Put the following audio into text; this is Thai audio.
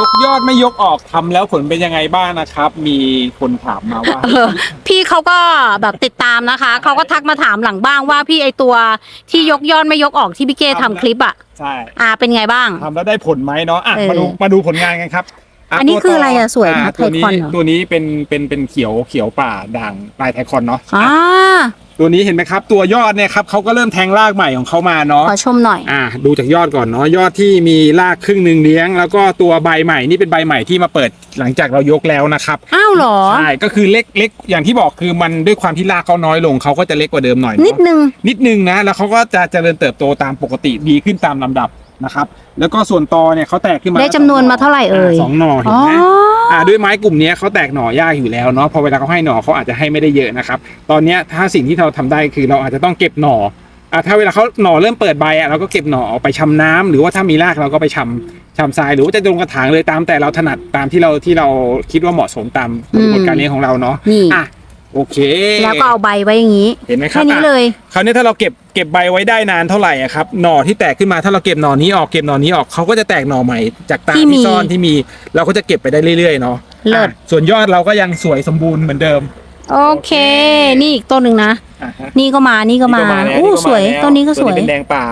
ยกยอดไม่ยกออกทำแล้วผลเป็นยังไงบ้างนะครับ มีคนถามมาว่า เออพี่เขาก็แบบติดตามนะคะ เขาก็ทักมาถามหลังบ้างว่าพี่ไอตัวที่ยกยอดไม่ยกออกที่พี่เก้ทำคลิปอะ ใช่อ่าเป็นไงบ้าง ทำแล้วได้ผลไหมเนาะอะเออมาดูมาดูผลงานกันครับอันนี้ตัวคืออะไรอะสวยนะตัวนี้ไทคอนเหรอ ตัวนี้เป็นเป็นเป็นเขียวเขียวป่าด่างลายไทคอนเนาะอ่า ตัวนี้เห็นไหมครับ ตัวยอดเนี่ยครับเขาก็เริ่มแทงรากใหม่ของเขามาเนาะขอชมหน่อย อ่า ดูจากยอดก่อนเนาะยอดที่มีรากครึ่งหนึ่งเลี้ยง แล้วก็ตัวใบใหม่นี่เป็นใบใหม่ที่มาเปิดหลังจากเรายกแล้วนะครับอ้าวเหรอใช่ก็คือเล็กเล็กอย่างที่บอกคือมันด้วยความที่รากเขาน้อยลงเขาก็จะเล็กกว่าเดิมหน่อยเาะนิดนึง นิดนึงนะแล้วเขาก็จะเจริญเติบโตตามปกติดีขึ้นตามลำดับนะครับ แล้วก็ส่วนตอเนี่ยเขาแตกขึ้นมาได้จำนวนมาเท่าไหร่เอ่ยาสองหน่อเห็อ๋นอไหมอ่าด้วยไม้กลุ่มเนี้ยเขาแตกหน่อยากอยู่แล้วเนาะพอเวลาเขาให้หน่อเขาอาจจะให้ไม่ได้เยอะนะครับ ตอนเนี้ยถ้าสิ่งที่เราทำได้คือเราอาจจะต้องเก็บหน่ออ่าถ้าเวลาเขาหน่อเริ่มเปิดใบอะเราก็เก็บหน่อออกไปชำน้ำหรือว่าถ้ามีรากเราก็ไปชำชำทรายหรือว่าจะลงกระถางเลยตามแต่เราถนัดตามที่เราที่เราคิดว่าเหมาะสมตามบริบทการเลี้ยงของเราเนาะนี่อะ โอเค แล้วก็เอาใบไว้อย่างนี้เห็นไหมครับแค่นี้อะ เลยคราวนี้ถ้าเราเก็บเก็บใบไว้ได้นานเท่าไหร่อะครับหน่อที่แตกขึ้นมาถ้าเราเก็บหน่อนี้ออกเก็บหน่อนี้ออกเขาก็จะแตกหน่อใหม่จากตามที่มีที่ซ่อนที่มี เราก็จะเก็บไปได้เรื่อยๆเนาะเลิศอะส่วนยอดเราก็ยังสวยสมบูรณ์เหมือนเดิม โอเค นี่อีกต้นหนึ่งนะอะฮะนี่ก็มานี่ก็มานี่อู้นี่ก็สวยแล้ต้นนี้ก็สวย เป็นแดงป่า